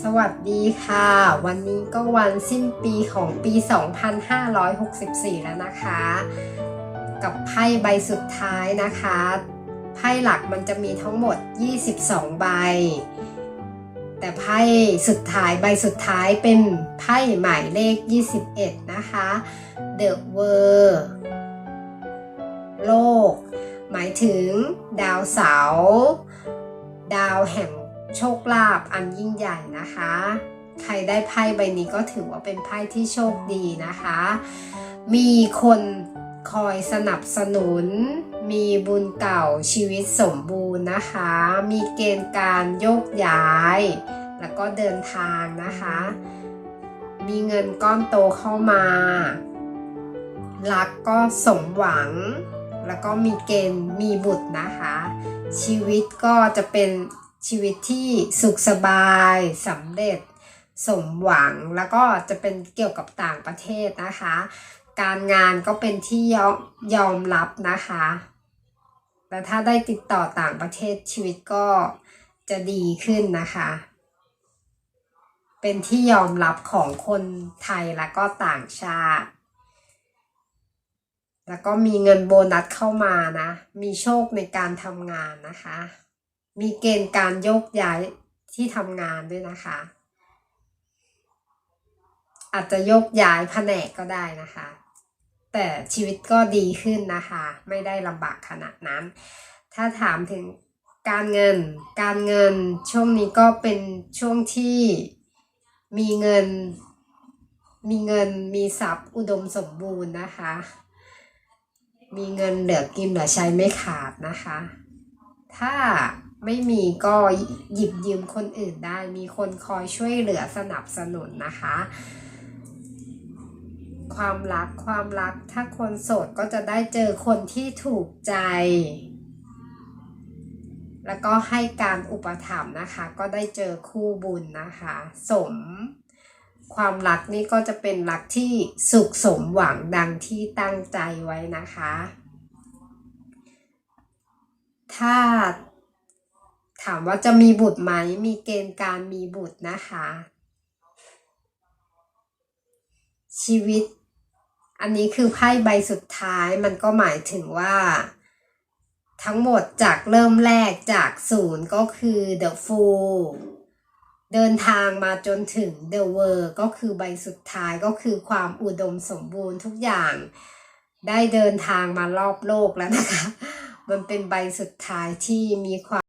สวัสดีค่ะ วันนี้ก็วันสิ้นปีของปี 2564 แล้วนะคะ กับไพ่ใบสุดท้ายนะคะ ไพ่หลักมันจะมีทั้งหมด 22 ใบ แต่ไพ่สุดท้ายใบสุดท้ายเป็นไพ่หมายเลข 21 นะคะ The World โลก หมายถึงดาวเสาร์ดาวแห่ง โชคลาภอันยิ่งใหญ่นะคะ ใครได้ไพ่ใบนี้ก็ถือว่าเป็นไพ่ที่โชคดีนะคะ มีคนคอยสนับสนุน มีบุญเก่าชีวิตสมบูรณ์นะคะ มีเกณฑ์การโยกย้าย แล้วก็เดินทางนะคะ มีเงินก้อนโตเข้ามา รักก็สมหวัง แล้วก็มีเกณฑ์มีบุตรนะคะ ชีวิตก็จะเป็น ชีวิตที่สุขสบายสำเร็จสมหวังแล้วก็จะเป็นเกี่ยวกับต่างประเทศนะคะ การงานก็เป็นที่ยอมยอมรับนะคะแต่ถ้าได้ติดต่อต่างประเทศชีวิตก็จะดีขึ้นนะคะ เป็นที่ยอมรับของคนไทยแล้วก็ต่างชาติ แล้วก็มีเงินโบนัสเข้ามานะ มีโชคในการทำงานนะคะ มีเกณฑ์การโยกย้ายที่ทำงานด้วยนะคะ อาจจะโยกย้ายแผนกก็ได้นะคะ แต่ชีวิตก็ดีขึ้นนะคะ ไม่ได้ลำบากขนาดนั้น ถ้าถามถึงการเงิน การเงินช่วงนี้ก็เป็นช่วงที่มีเงิน มีเงินมีทรัพย์อุดมสมบูรณ์นะคะ มีเงินเหลือกินเหลือใช้ไม่ขาดนะคะ ถ้า ไม่มีก็หยิบยืมคนอื่นได้ มีคนคอยช่วยเหลือสนับสนุนนะคะ ความรักความรักถ้าคนโสดก็จะได้เจอคนที่ถูกใจ แล้วก็ให้การอุปถัมภ์นะคะ ก็ได้เจอคู่บุญนะคะ สมความรักนี่ก็จะเป็นรักที่สุขสมหวังดังที่ตั้งใจไว้นะคะ ถ้า ถามว่าจะมีบุตรไหม มีเกณฑ์การมีบุตรนะคะ ชีวิต อันนี้คือไพ่ใบสุดท้ายมันก็หมายถึงว่า ทั้งหมดจากเริ่มแรกจากศูนย์ก็คือ The Fool เดินทางมาจนถึง The World ก็คือใบสุดท้ายก็คือความอุดมสมบูรณ์ทุกอย่าง ได้เดินทางมารอบโลกแล้วนะคะ มันเป็นใบสุดท้ายที่มีความ